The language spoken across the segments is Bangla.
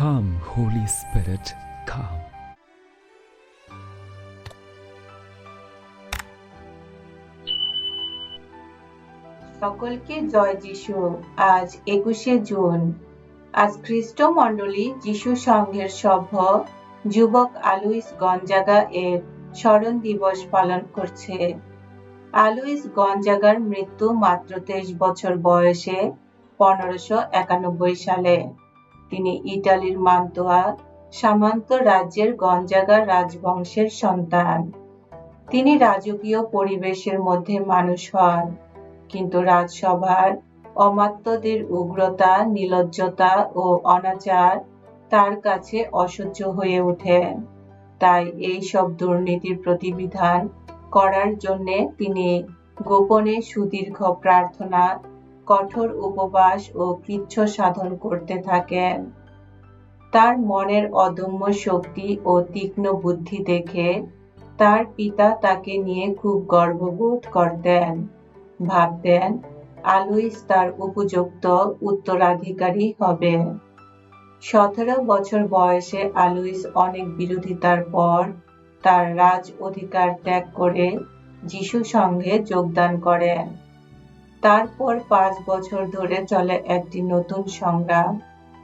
Come, Holy Spirit, come. সকলকে জয় যিশু। আজ একুশে জুন। আজ খ্রিস্ট মণ্ডলী যিশু সংঘের সভ্য যুবক আলুইস গঞ্জাগা এর স্মরণ দিবস পালন করছে। আলুইস গঞ্জাগার মৃত্যু মাত্র তেইশ বছর বয়সে পনেরোশো একানব্বই সালে। তিনি ইটালির মান্তোয়া সামান্ত রাজ্যের গঞ্জাগা রাজবংশের সন্তান। তিনি রাজকীয় পরিবেশের মধ্যে মানুষ হন, কিন্তু রাজসভার অমাত্যদের উগ্রতা নির্লজ্জতা ও অনাচার তার কাছে অসহ্য হয়ে ওঠে। তাই এই সব দুর্নীতির প্রতিবিধান করার জন্যে তিনি গোপনে সুদীর্ঘ প্রার্থনা কঠোর উপবাস ও কৃচ্ছ সাধন করতে থাকেন। তার মনের অদম্য শক্তি ও তীক্ষ্ণ বুদ্ধি দেখে তার পিতা তাকে নিয়ে খুব গর্ববোধ করতেন। ভাবতেন, আলুইস তার উপযুক্ত উত্তরাধিকারী হবে। সতেরো বছর বয়সে আলুইস অনেক বিরোধিতার পর তার রাজ অধিকার ত্যাগ করে যিশু সঙ্গে যোগদান করেন। তারপর পাঁচ বছর ধরে চলে একটি নতুন সংগ্রাম।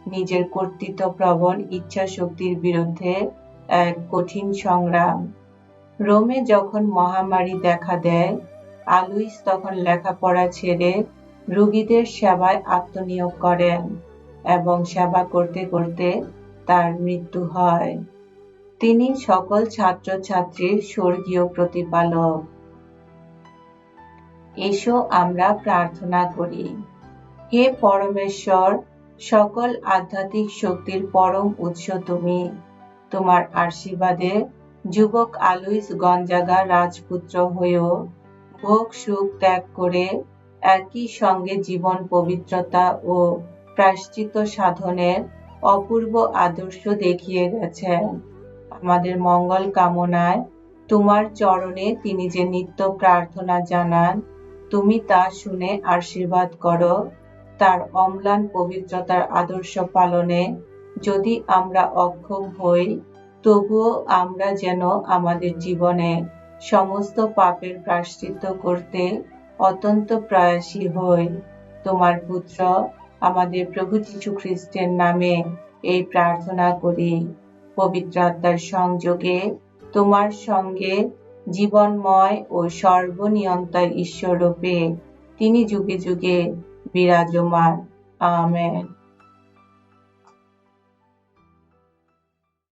নিজের কর্তৃত্ব প্রবণ ইচ্ছা শক্তির বিরুদ্ধে এক কঠিন সংগ্রাম। রোমে যখন মহামারী দেখা দেয়, আলুইস তখন লেখাপড়া ছেড়ে রোগীদের সেবায় আত্মনিয়োগ করেন এবং সেবা করতে করতে তার মৃত্যু হয়। তিনি সকল ছাত্রছাত্রীর স্বর্গীয় প্রতিপালক। এসো আমরা প্রার্থনা করি। হে পরমেশ্বর, সকল আধ্যাত্মিক শক্তির পরম উৎস তুমি। তোমার আশীর্বাদে যুবক আলুইস গঞ্জাগা রাজপুত্র হয়েও ভোগ সুখ ত্যাগ করে একই সঙ্গে জীবন পবিত্রতা ও প্রাশ্চিত সাধনের অপূর্ব আদর্শ দেখিয়ে গেছেন। আমাদের মঙ্গল কামনায় তোমার চরণে তিনি যে নিত্য প্রার্থনা জানান তুমি তা শুনে আশীর্বাদ করো। তার অম্লান পবিত্রতার আদর্শ পালনে যদি আমরা অক্ষম হই, তবুও আমরা যেন আমাদের জীবনে সমস্ত পাপের প্রায়শ্চিত্ত করতে অত্যন্ত প্রয়াসী হই। তোমার পুত্র আমাদের প্রভু যীশু খ্রিস্টের নামে এই প্রার্থনা করি। পবিত্র আত্মার সংযোগে তোমার সঙ্গে জীবনময় ও সর্বনিয়ন্তা ঈশ্বর রূপে তিনি যুগে যুগে বিরাজমান। আমেন।